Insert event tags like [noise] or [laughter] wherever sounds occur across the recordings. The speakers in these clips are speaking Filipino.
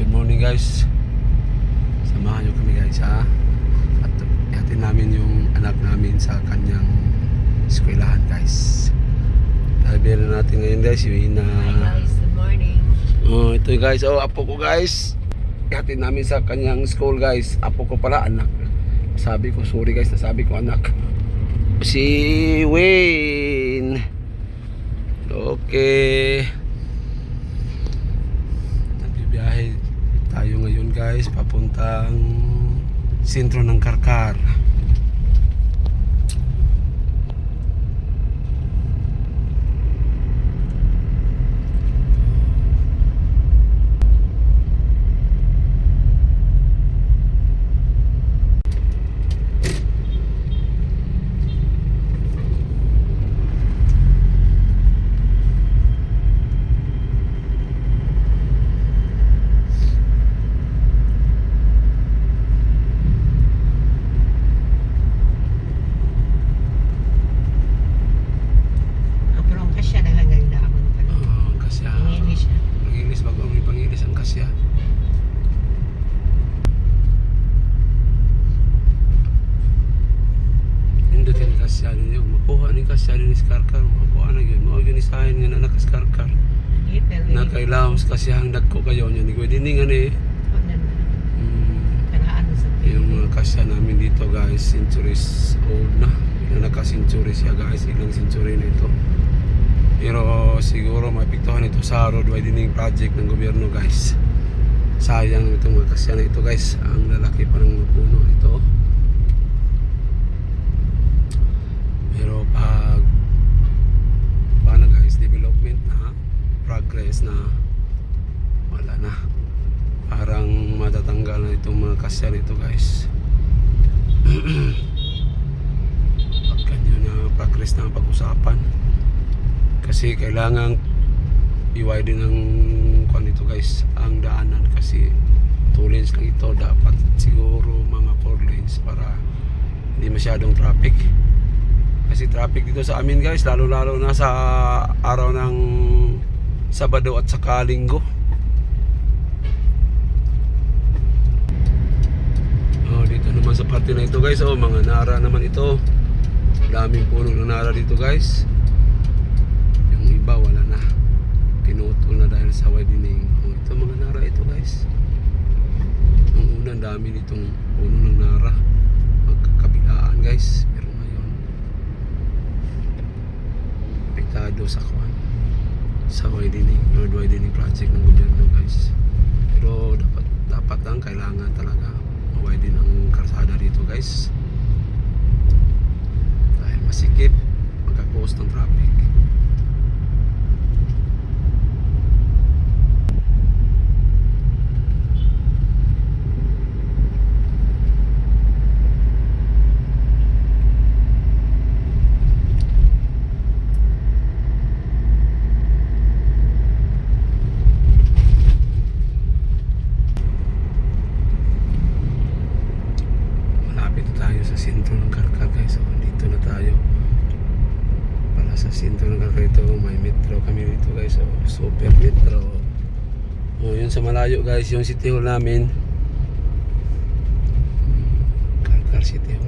good morning guys. Samahan nyo kami guys ha. At ihatid namin yung anak namin sa kanyang eskwelahan guys. Na natin ngayon guys, yung na... Hi guys, good morning. Oh, ito guys, oh apo ko guys. Ihatid namin sa kanyang school guys. Apo ko pala anak. Sabi ko, sorry guys, nasabi ko anak. Si Wayne. Okay. Nagbibiyahe tayo ngayon guys papuntang sentro ng Karkar. Aprong ka siya hanggang dahon pa. Oh, kasi ah, Ingili siya. Pangilis bago may pangilis ang kasya. Hindi din kasya din yun. Makuha ni kasya din is karkar. Makuha na yun. Mao yun isahin nga na nakas karkar. Ipel. Na kailangan kasya ang dagko kayo niya. Ni Dining Kanaan mo sa yung mga kasya namin dito guys, centuries old na. Ilang naka-century siya guys. Ilang century na ito. Pero siguro maepektuhan ito sa road widening project ng gobyerno guys. Sayang itong mga kasya na ito guys. Ang lalaki pa ng puno ito. Pero pag paano guys, development na, progress na, wala na. Parang matatanggal na itong mga kasya nito guys. [clears throat] Pag ganyan na progress na pag-usapan. Kasi kailangan i-widen ng kwan ito guys, ang daanan kasi two lanes lang ito dapat siguro mga four lanes para hindi masyadong traffic. Kasi traffic dito sa amin guys, lalo-lalo na sa araw ng Sabado at saka Linggo. Oh, dito parte na ito guys, oh, mga nara naman ito. Daming puno ng nara dito guys. Yung iba wala na. Pinutol na dahil sa widening. Oh, ito mga nara ito guys. Ang una, dami ditong puno ng nara. Magkakabilaan guys. Pero ngayon, apektado sa kwan. Sa widening, road widening project ng gobyerno guys. Pero dapat dapat lang kailangan talaga ma-widen ang karsada dito guys. Dahil masikip, magkakos ng traffic. Malapit na tayo sa sentro ng Karkar guys. So, dito na tayo. Para sa sentro ng Karkar ito, may metro kami dito guys. So, super metro. Sa malayo guys, yung city hall namin. Karkar City Hall.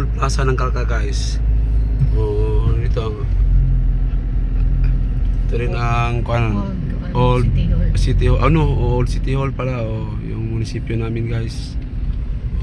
Old plaza ng Kalka guys. Oh, dito. Ang ito rin ang kwan, Old, Old City Hall. Ano, Old City Hall pala oh, yung munisipyo namin guys.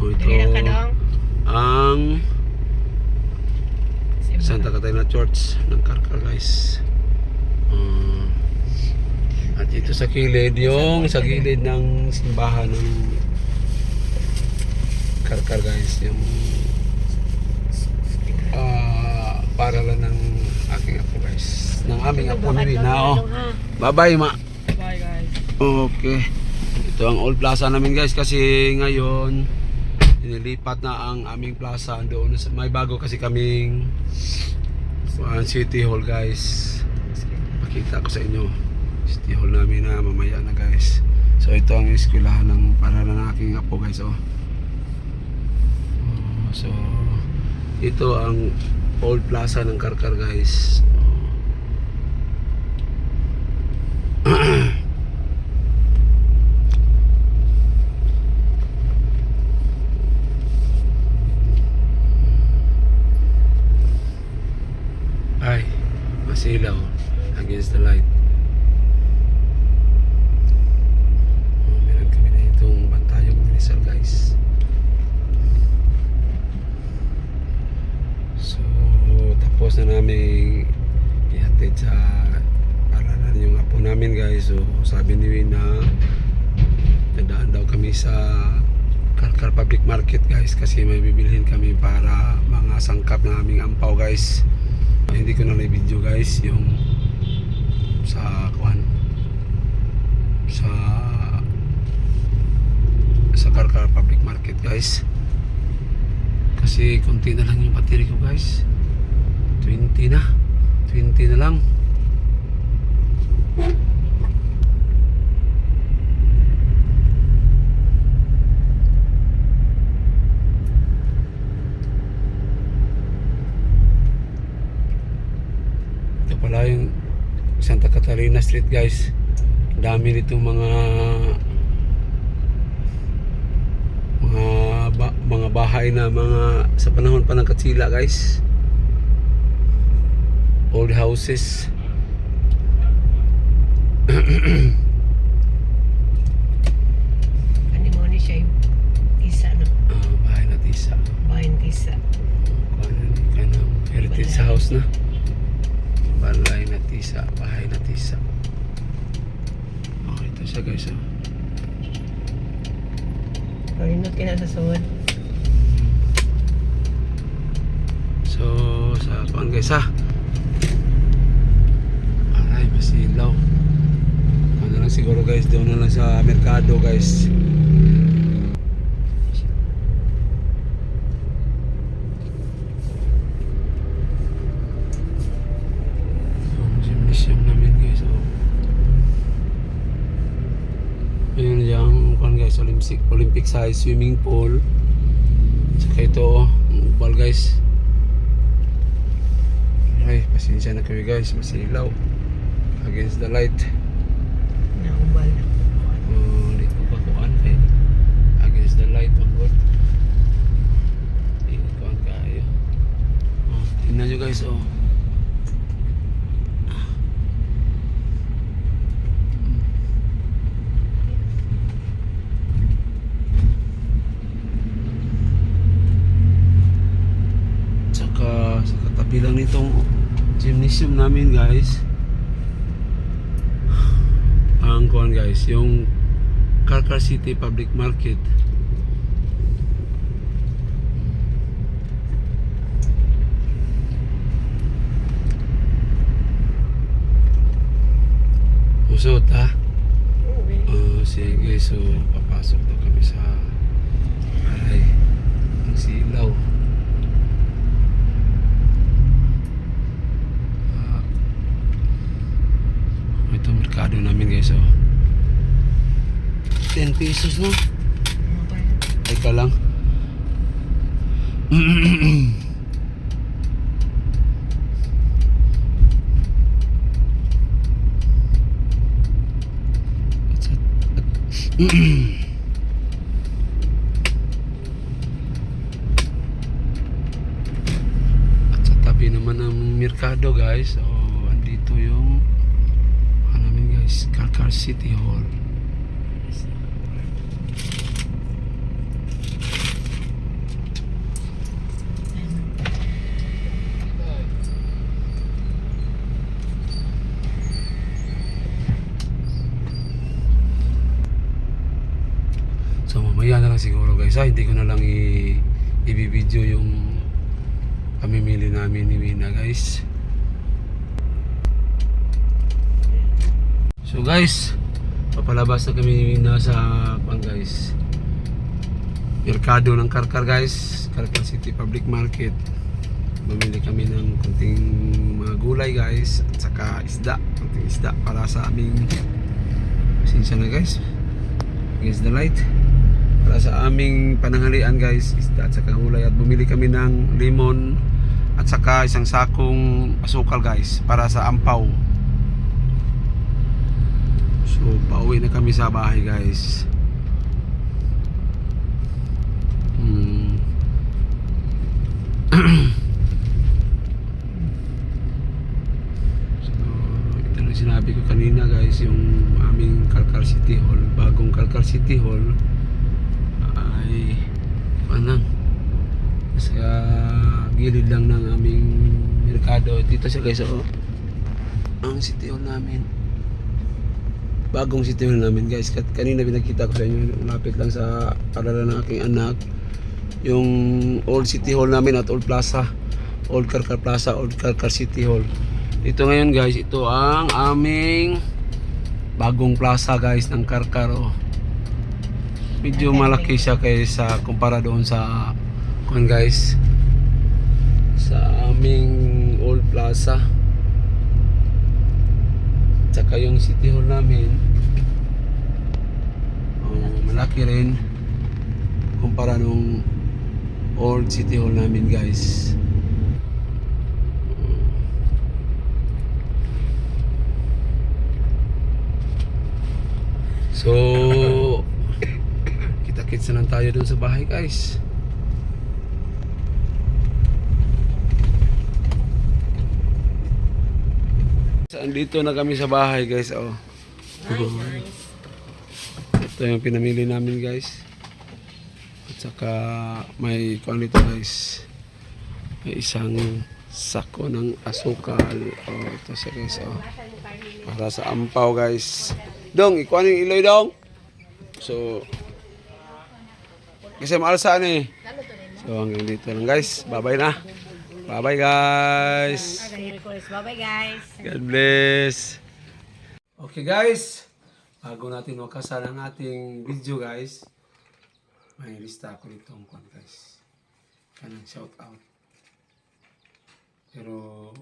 Oh, ito. Ang Santa Catarina Church ng Karkar guys. Ah, at dito sa kilid, yung sa gilid ng simbahan ng Karkar guys, yung ah paralan ng aking apo guys. Ng aming apo na rin na oh. Bye bye ma. Bye guys. Okay. Ito ang old plaza namin guys kasi ngayon inilipat na ang aming plaza doon sa may bago kasi kaming uh, City Hall guys. Pakita ko sa inyo. City Hall namin na mamaya na guys. So ito ang eskwelahan ng para ng aking apo guys oh. Oh, so ito ang old plaza ng Karkar guys. [clears throat] Ay, masilaw against the light. Oh, meron kami na itong bantayog ni Rizal guys. So, tapos na namin ihatid sa paralan yung apo namin guys. So, sabi ni Win na dadaan daw kami sa Karkar Public Market guys kasi may bibilhin kami para mga sangkap na aming ampaw guys. Hindi ko na na-video guys yung sa kuan sa sa Karkar Public Market guys. Kasi konti na lang yung battery ko guys. 20 na. 20 na lang. Ito pala yung Santa Catalina Street guys. Dami nito mga mga mga bahay na mga sa panahon pa ng Katsila guys. Old houses. [clears throat] Ano mo ni siya tisa no? Ah, bahay na tisa. Bayan tisa. Ano ni kanang heritage Balay. house na. Balay na tisa, bahay na tisa. Oh, ito siya guys. Oh. Na sa suwad. So, sa kuan guys ha. Aray, masilaw. Ano lang siguro guys, doon na lang sa merkado guys. Guys. Oh. Ayun yung kuan guys, Olympic, Olympic size swimming pool. Saka ito, oh, ang upal guys. Ay, pasensya na kayo guys, masilaw. Against the light. Naubal. Oh, di ko pa kuan kay against the light man god. Di ko kuan kayo. Oh, tingnan nyo guys oh. Saka sa katabi lang nitong gymnasium namin guys ang kuan guys yung Karkar City Public Market Usot ha? Oh, sige, so papasok daw kami sa ay, ang silaw. Ah, ito merkado namin guys oh pesos na. Teka lang. At sa tabi naman ng merkado guys. So, andito yung ano guys, Carcar City Hall. Lang siguro guys ha, hindi ko na lang i i-video yung pamimili namin ni Wina guys. So guys, papalabas na kami ni Wina sa pang guys. Merkado ng Karkar guys, Karkar City Public Market. Bumili kami ng kunting mga gulay guys at saka isda, kunting isda para sa aming Pasensya na guys against the light para sa aming pananghalian guys isda at saka gulay. At bumili kami ng lemon at saka isang sakong asukal guys para sa ampaw. So pauwi na kami sa bahay guys. Hmm. [clears throat] sinabi ko kanina guys yung aming Calcar City Hall bagong Calcar City Hall ay ano sa gilid lang ng aming merkado. Dito siya guys oh. Ang City Hall namin. Bagong City Hall namin guys. Kat kanina pinakita ko sa inyo lapit lang sa paralan ng aking anak. Yung old City Hall namin at old plaza. Old Karkar Plaza old Karkar City Hall. Ito ngayon guys ito ang aming bagong plaza guys ng Karkar oh. Medyo malaki siya kaysa kumpara doon sa kuan guys sa aming old plaza. Tsaka yung city hall namin oh, malaki rin kumpara nung old city hall namin guys So, kita-kits na lang tayo dun sa bahay guys. Andito na kami sa bahay guys. Oh. Ito yung pinamili namin guys. At saka may kuan dito guys. May isang sako ng asukal. Oh, ito siya guys. Oh. Para sa ampaw guys. Dong, ikuha yung iloy dong. So, kasi maalsaan eh. So, hanggang dito lang guys. Bye-bye na. Bye-bye guys. Bye-bye guys. God bless. Okay guys. Bago natin wakasan ang ating video guys. May lista ako dito ang kwan guys. Kanang shout out. Pero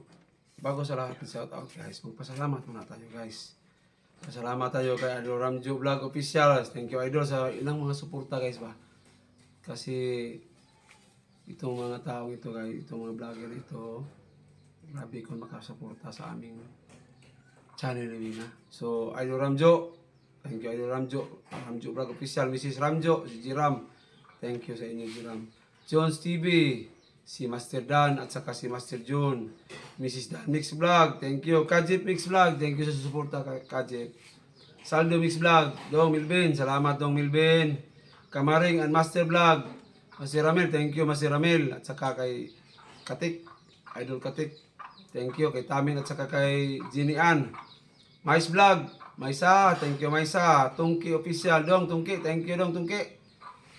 bago sa lahat ng shout out guys, magpasalamat muna tayo guys. Pasalamat tayo kay Idol Ramjo Vlog Official. Thank you Idol sa ilang mga suporta guys ba. Kasi itong mga tao ito guys, itong mga vlogger ito, grabe kung makasuporta sa aming channel ni Wina. So, Idol Ramjo, thank you Idol Ramjo, Ramjo Vlog Official, Mrs. Ramjo, si Jiram, thank you sa inyo Jiram. Jones TV, si Master Dan at saka si Master June, Mrs. Dan Mix Vlog, thank you. Kajip Mix Vlog, thank you sa suporta kay Kajip. Saldo Mix Vlog, Dong Milben, salamat Dong Milben. Kamaring and Master Vlog, Master Ramel, thank you Master Ramel. At saka kay Katik, Idol Katik, thank you. Kay Tamin at saka kay Jenny Ann. Mais Vlog, Maisa, thank you Maisa. Tungki Official, Dong Tungki, thank you Dong Tungki.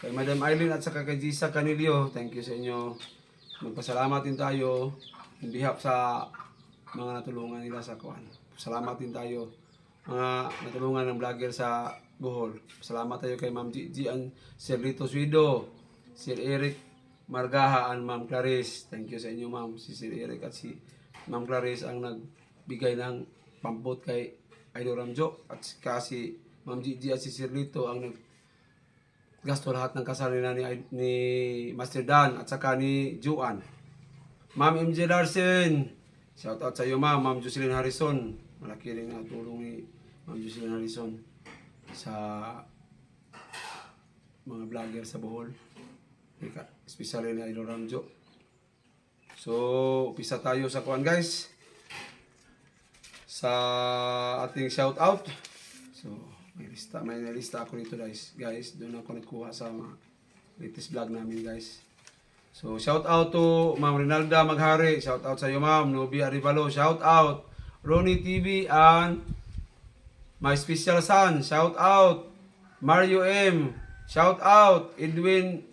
Kay Madam Eileen at saka kay Gisa Canilio, thank you sa inyo. Magpasalamat din tayo in behalf sa mga natulungan nila sa kuan. Salamat din tayo mga natulungan ng vlogger sa Bohol. Salamat tayo kay Ma'am Gigi and Sir Lito Suido, Sir Eric Margaha and Ma'am Clarice. Thank you sa inyo ma'am. Si Sir Eric at si Ma'am Clarice ang nagbigay ng pampot kay Idol Ramjo at kasi Ma'am Gigi at si Sir Lito ang nag gasto lahat ng kasal nila ni, ni Master Dan at saka ni Juan. Ma'am MJ Larsen, shout out sa iyo ma'am, Ma'am Jocelyn Harrison. Malaki rin ang tulong ni Ma'am Jocelyn Harrison sa mga vlogger sa Bohol. Ika- Especially ni Idol Ramjo. So, upisa tayo sa kuan guys. Sa ating shout out. So, may lista, may nalista ako dito guys. Guys, doon ako nagkuha sa mga latest vlog namin guys. So, shout out to Ma'am Rinalda Maghari. Shout out sa iyo Ma'am. Nubi Arivalo. Shout out. Ronnie TV and my special son. Shout out. Mario M. Shout out. Edwin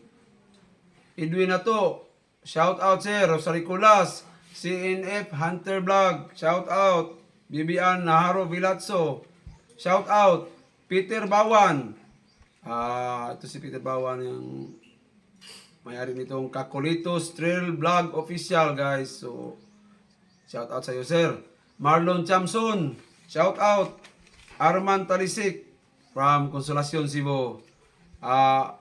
Edwin Nato. Shout out sir. Rosary Culas. CNF Hunter Vlog. Shout out. Bibian Naharo Vilazzo. Shout out. Peter Bawan. Ah, ito si Peter Bawan yung may-ari nitong Kakolitos Trail Vlog Official, guys. So, shout out sa iyo, sir. Marlon Chamson, shout out. Arman Talisik from Consolacion, Cebu. Ah,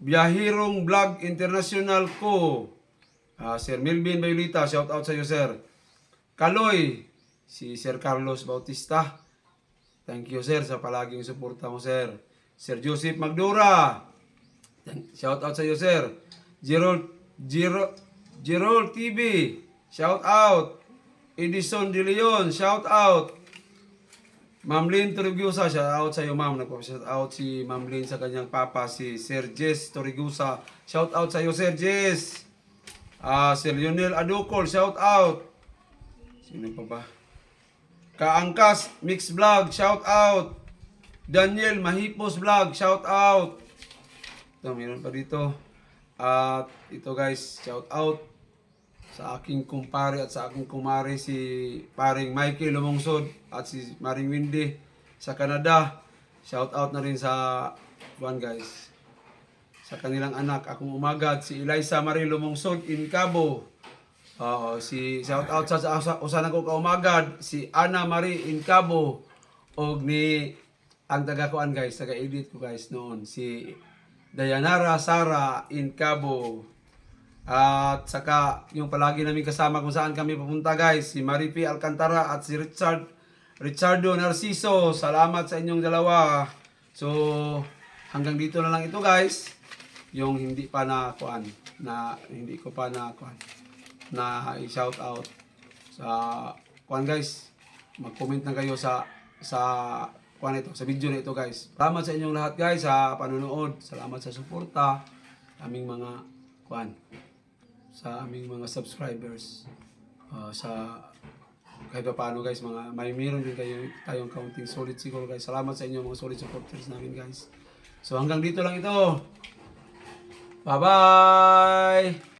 Biyahirong Vlog International ko. Ah, Sir Melvin Bayulita, shout out sa iyo, sir. Kaloy, si Sir Carlos Bautista. Thank you, sir, sa palaging suporta mo, sir. Sir Joseph Magdura, Shout out sa iyo, sir. Gerald, Gerald, Gerald TV. Shout out. Edison De Leon. Shout out. Ma'am Lynn Torigusa. Shout out sa iyo, ma'am. Nagpa-shout out si Ma'am Lynn sa kanyang papa, si Sir Jess Torigusa. Shout out sa iyo, Sir. Ah, Sir Lionel Adukol. Shout out. Sino pa ba? Kaangkas Mix Vlog. Shout out. Daniel Mahipos Vlog. Shout out. Ito, meron pa dito. At ito guys, shout out sa aking kumpare at sa aking kumare si paring Michael Lumungsod at si Maring Windy sa Canada. Shout out na rin sa one guys. Sa kanilang anak, akong umaga at si Eliza Marie Lumungsod in Cabo. Oo, si shout out sa, sa, sa usa na ko kaumagad si Ana Marie in Cabo og ni ang taga kuan guys, taga edit ko guys noon si Dayanara Sara in Cabo. At saka yung palagi namin kasama kung saan kami pupunta guys, si Maripi Alcantara at si Richard Richardo Narciso. Salamat sa inyong dalawa. So hanggang dito na lang ito guys. Yung hindi pa na kuan na hindi ko pa na kuan na i-shout out sa kuan guys. Mag-comment na kayo sa sa kuan ito, sa video na ito guys. Salamat sa inyong lahat guys sa panonood. Salamat sa suporta aming mga kuan sa aming mga subscribers. Uh, sa kahit pa paano guys mga may meron din kayo tayong counting solid siguro guys. Salamat sa inyo mga solid supporters namin guys. So hanggang dito lang ito. Bye bye